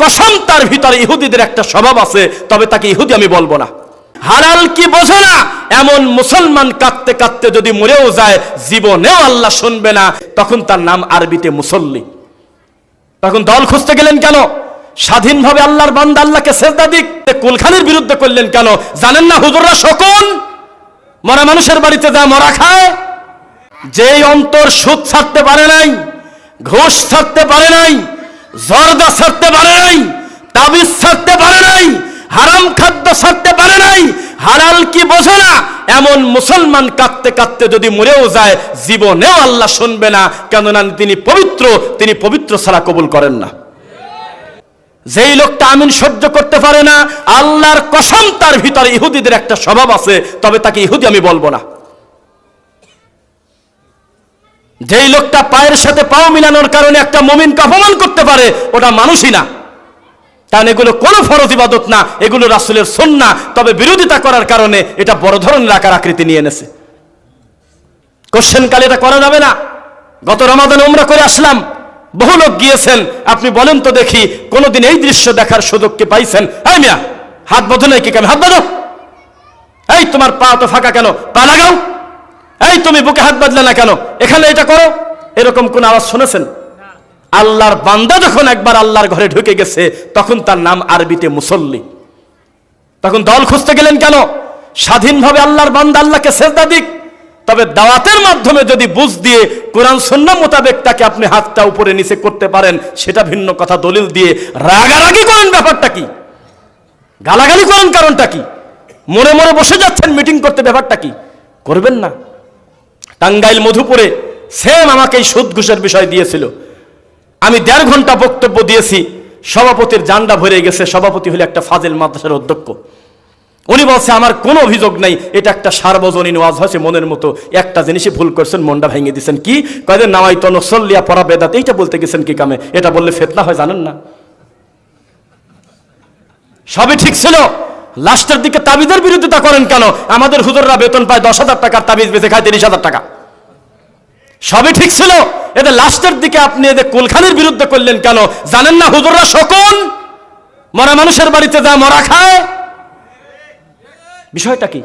কসম, তার ভিতরে ইহুদিদের একটা স্বভাব আছে, তবে তাকে ইহুদি আমি বলব না। হালাল কি বোঝে না? এমন মুসলমান কাঁদতে কাঁদতে যদি মরেও যায়, জীবনেও আল্লাহ শুনবে না, তখন তার নাম আরবিতে মুসল্লি। তখন দল খুঁজতে গেলেন কেন? স্বাধীনভাবে আল্লাহর বান্দা আল্লাহকে সেজদা দিক। কুলখানির বিরুদ্ধে করলেন কেন? জানেন না হুজুররা শকুন? মরা মানুষের বাড়িতে যা মরা খায়? যেই অন্তর সুদ ছাড়তে পারে নাই, ঘুষ ছাড়তে পারে নাই জর্দা ছাড়তে পারে নাই, তাবিজ ছাড়তে পারে নাই, হারাম খাদ্য ছাড়তে পারে নাই, হালাল কি বোঝে না? এমন মুসলমান কাঁদতে কাঁদতে যদি মরেও যায়, জীবনেও আল্লাহ শুনবে না, কেননা তিনি পবিত্র তিনি পবিত্র ছাড়া কবুল করেন না। যেই লোকটা আমিন সহ্য করতে পারে না, আল্লাহর কসম তার ভিতরে ইহুদিদের একটা স্বভাব আছে, তবে তাকে ইহুদি আমি বলব না। যেই লোকটা পায়ের সাথে পাও মিলানোর কারণে একটা মমিনকে অপমান করতে পারে, ওটা মানুষই না। কারণ এগুলো কোনো ফরজ ইবাদত না, এগুলো রাসুলের সন্না। তবে বিরোধিতা করার কারণে এটা বড় ধরনের আকার আকৃতি নিয়ে এনেছে। কোশ্চেন কালে এটা করা যাবে না। গত রমাদানে উমরা করে আসলাম। বহু লোক গিয়েছেন। আপনি বলেন তো দেখি, কোনোদিন এই দৃশ্য দেখার সুযোগ কি পাইছেন? এই মিয়া, হাত বাঁধো নাই কি কেন হাত বাঁধো? এই, তোমার পা তো ফাঁকা কেন? পা লাগাও। এই তুমি বুকে হাত বাঁধলে না কেন? এখানে এটা করো। এরকম কোন আওয়াজ শুনেছেন? আল্লাহর বান্দা যখন একবার আল্লাহর ঘরে ঢুকে গেছে, তখন তার নাম আরবিতে মুসল্লি। তখন দল খুঁজতে গেলেন কেন? স্বাধীনভাবে আল্লাহর বান্দা আল্লাহকে সেজদা দিক। তবে দাওয়াতের মাধ্যমে যদি বুঝ দিয়ে কোরআন সন্না মোতাবেক তাকে আপনি হাতটা উপরে নিচে করতে পারেন, সেটা ভিন্ন কথা। দলিল দিয়ে রাগারাগি করেন ব্যাপারটা কি? গালাগালি করেন কারণটা কি? মনে মনে বসে যাচ্ছেন, মিটিং করতে ব্যাপারটা কি? করবেন না। টাঙ্গাইল মধুপুরে সেম আমাকে এই সুদ ঘুষের বিষয় দিয়েছিল। আমি দেড় ঘণ্টা বক্তব্য দিয়েছি, সভাপতির জান্ডা ভরে গেছে, সভাপতি হলে একটা ফাজিল মাদ্রাসার অধ্যক্ষ। উনি বলছে, আমার কোনো অভিযোগ নাই, এটা একটা সার্বজনীন ওয়াজ হয়েছে মনের মতো, একটা জিনিসই ভুল করছেন, মনটা ভেঙে দিয়েছেন। কি? কয়েদের নামাই তন সল্লিয়া পড়া বেদাত, এইটা বলতে গেছেন কি কামে? এটা বললে ফেতনা হয়, জানেন না? সবই ঠিক ছিল। লাস্টের দিকে তাবিজের বিরোধিতা করেন কেন? আমাদের হুজুররা বেতন পায় দশ হাজার টাকার তাবিজ বেঁচে খায় তিরিশ হাজার টাকা। সবই ঠিক ছিল। এদের লাস্টের দিকে আপনি এদের কুলখানির বিরুদ্ধে করলেন কেন? জানেন না হুজুররা শকুন? মরা মানুষের বাড়িতে যা মরা খায়? বিষয়টা কি?